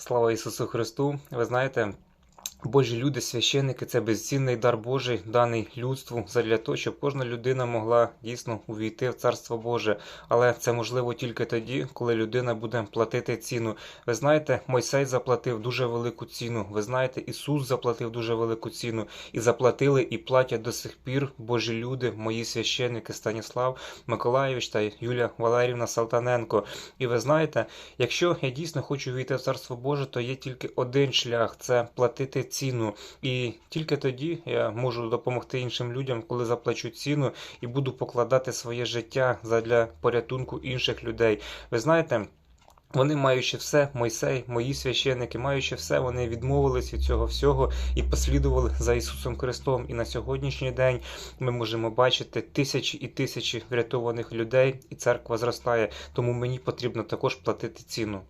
Слава Ісусу Христу! Ви знаєте, Божі люди, священники це безцінний дар Божий, даний людству, задля того, щоб кожна людина могла дійсно увійти в Царство Боже. Але це можливо тільки тоді, коли людина буде платити ціну. Ви знаєте, Мойсей заплатив дуже велику ціну. Ви знаєте, Ісус заплатив дуже велику ціну. І заплатили, і платять до сих пір Божі люди, мої священники Станіслав Миколаївич та Юлія Валерівна Салтаненко. І ви знаєте, якщо я дійсно хочу війти в Царство Боже, то є тільки один шлях це платити ціну. І тільки тоді я можу допомогти іншим людям, коли заплачу ціну і буду покладати своє життя задля порятунку інших людей. Ви знаєте. Вони, маючи все, Мойсей, мої священники, маючи все, вони відмовились від цього всього і послідували за Ісусом Христом. І на сьогоднішній день ми можемо бачити тисячі і тисячі врятованих людей, і церква зростає. Тому мені потрібно також платити ціну.